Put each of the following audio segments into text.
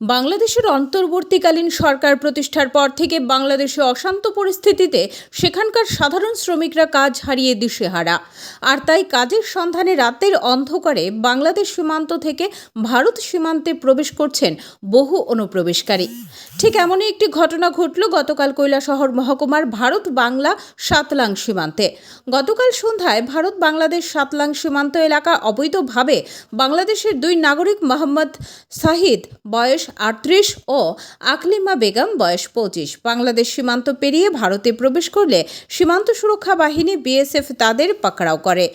বাংলাদেশের অন্তর্বর্তীকালীন সরকার প্রতিষ্ঠার পর থেকে বাংলাদেশে অশান্ত পরিস্থিতিতে সেখানকার সাধারণ শ্রমিকরা কাজ হারিয়ে দিশেহারা। আর তাই কাজের সন্ধানে রাতের অন্ধকারে বাংলাদেশ সীমান্ত থেকে ভারত সীমান্তে প্রবেশ করছেন বহু অনুপ্রবেশকারী। ঠিক এমনই একটি ঘটনা ঘটল গতকাল কৈলাসহর মহকুমার ভারত বাংলা সাতলাং সীমান্তে। গতকাল সন্ধ্যায় ভারত বাংলাদেশ সাতলাং সীমান্ত এলাকা অবৈধভাবে বাংলাদেশের দুই নাগরিক মোহাম্মদ সাহিদ, বয়স আটত্রিশ ও আকলিমা বেগম বয়স পঁচিশ। বাংলাদেশ সীমান্ত পেরিয়ে ভারতে প্রবেশ করলে সীমান্ত সুরক্ষা বাহিনী বিএসএফ তাদের পাকড়াও করে।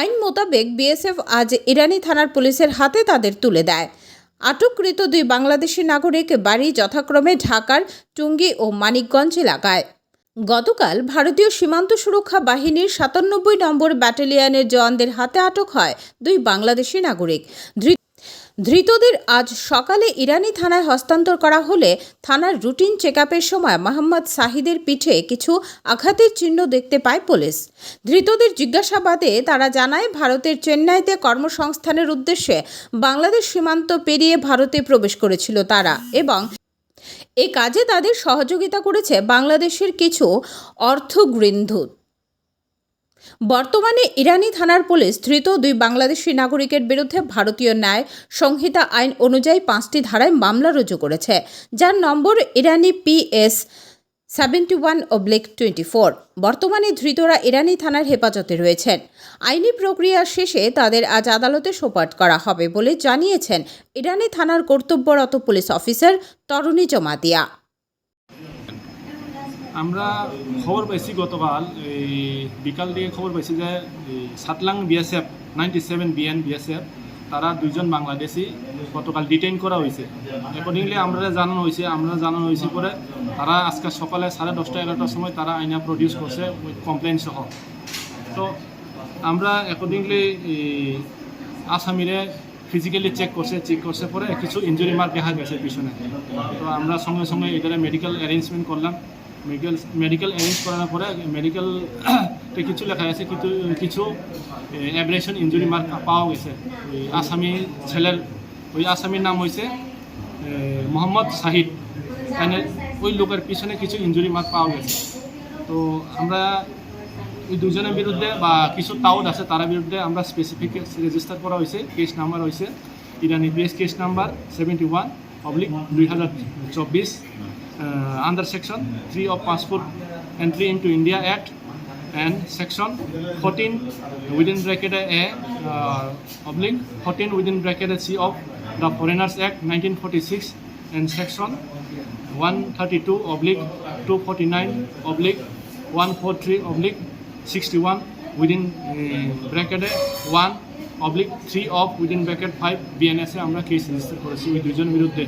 আইন মোতাবেক বিএসএফ আজ ইরানি থানার পুলিশের হাতে তাদের তুলে দেয়। আটককৃত দুই বাংলাদেশি নাগরিক বাড়ি যথাক্রমে ঢাকার টুঙ্গি ও মানিকগঞ্জ এলাকায়। গতকাল ভারতীয় সীমান্ত সুরক্ষা বাহিনীর সাতানব্বই নম্বর ব্যাটালিয়নের জওয়ানদের হাতে আটক হয় দুই বাংলাদেশি নাগরিক। ধৃতদের আজ সকালে ইরানি থানায় হস্তান্তর করা হলে থানার রুটিন চেকআপের সময় মোহাম্মদ সাহিদের পিঠে কিছু আঘাতের চিহ্ন দেখতে পায় পুলিশ। ধৃতদের জিজ্ঞাসাবাদে তারা জানায়, ভারতের চেন্নাইতে কর্মসংস্থানের উদ্দেশ্যে বাংলাদেশ সীমান্ত পেরিয়ে ভারতে প্রবেশ করেছিল তারা এবং এ কাজে তাদের সহযোগিতা করেছে বাংলাদেশের কিছু অর্থগৃন্ধু বর্তমানে ইরানি থানার পুলিশ ধৃত দুই বাংলাদেশি নাগরিকের বিরুদ্ধে ভারতীয় ন্যায় সংহিতা আইন অনুযায়ী পাঁচটি ধারায় মামলা রুজু করেছে, যার নম্বর ইরানি PS seventy one oblique twenty four. বর্তমানে ধৃতরা ইরানি থানার হেফাজতে রয়েছেন। আইনি প্রক্রিয়া শেষে তাদের আজ আদালতে সোপার্দ করা হবে বলে জানিয়েছেন ইরানি থানার কর্তব্যরত পুলিশ অফিসার তরুণী জমাতিয়া। আমরা খবর পাইছি গতকাল, এই বিকাল দিয়ে খবর পাইছি যে Satlang BSF ninety seven BN BSF তারা দুইজন বাংলাদেশি গতকাল ডিটেইন করা হয়েছে অ্যাকর্ডিংলি আমরা জানানো হয়েছে আমরা জানানো হয়েছে পরে তারা আজকে সকালে সাড়ে দশটা, এগারোটার সময় তারা আইনা প্রডিউস করছে উইথ কমপ্লেন সহ। তো আমরা অ্যাকর্ডিংলি আসামিরে ফিজিক্যালি চেক করছে চেক করছে পরে কিছু ইঞ্জুরি মার্ক দেখা গেছে পিছনে। তো আমরা সঙ্গে সঙ্গে এটারে মেডিকেল অ্যারেঞ্জমেন্ট করলাম। মেডিকেল মেডিকেল অ্যারেঞ্জ করার পরে মেডিকেল কিছু লেখা আছে, কিছু কিছু অ্যাব্রেশন ইঞ্জুরি মার্ক পাওয়া গেছে। ওই আসামি ছেলের, ওই আসামির নাম হয়েছে মোহাম্মদ শাহিদ। মানে ওই লোকের পিছনে কিছু ইঞ্জুরি মার্ক পাওয়া গেছে। তো আমরা ওই দুজনের বিরুদ্ধে বা কিছু টাউট আছে, তার বিরুদ্ধে আমরা স্পেসিফিক রেজিস্টার করা হয়েছে কেস নাম্বার হয়েছে ইরানি BS case number seventy one oblique দুই হাজার চব্বিশ under section three of passport entry into India act and section 14 within bracket A uh, oblique 14 within bracket C of the Foreigners Act 1946 and section 132 oblique 249 oblique 143 oblique 61 within uh, bracket A 1 oblique 3 of within bracket 5 BNS এ আমরা case register করেছি, ওই দুইজনের বিরুদ্ধে।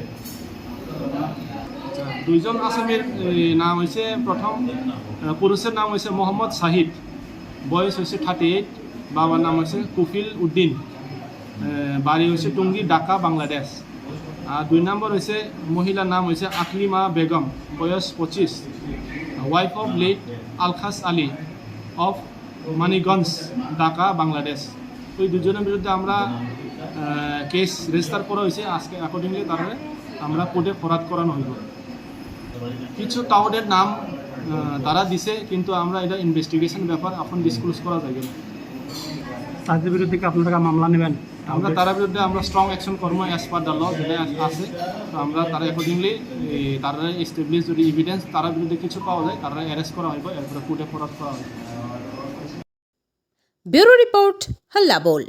দুইজন আসামির নাম হয়েছে প্রথম পুরুষের নাম হয়েছে মোহাম্মদ শাহিদ বয়স হয়েছে থার্টি এইট বাবার নাম হয়েছে কুফিল উদ্দিন বাড়ি হয়েছে টুঙ্গি, ঢাকা, বাংলাদেশ। আর দুই নম্বর হয়েছে মহিলার নাম হয়েছে আকলিমা বেগম, বয়স পঁচিশ wife of late Alkhas Ali of Manikganj, Dhaka, Bangladesh. ওই দুজনের বিরুদ্ধে আমরা কেস রেজিস্টার করা হয়েছে। আজকে অ্যাকর্ডিংলি তারা আমরা কোর্টে ফরাদ করানো হইব। কিছু টাউডের নাম তারা দিছে কিন্তু আমরা এটা ইনভেস্টিগেশন ব্যাপার এখন ডিসক্লোজ করা যাবে না তাদের বিরুদ্ধে কি আপনারা মামলা নেবেন? আমরা তার বিরুদ্ধে আমরা স্ট্রং অ্যাকশন করব অ্যাজ পার দ্য ল যেটা আছে। তো আমরা তারা অ্যাকর্ডিংলি তারা এস্টাবলিশ যদি ইভিডেন্স তার বিরুদ্ধে কিছু পাওয়া যায় তারা অ্যারেস্ট করা হইব এরপরে কোর্টে ফরাদ করা হবে ব্যুরো রিপোর্ট হাল্লা বল।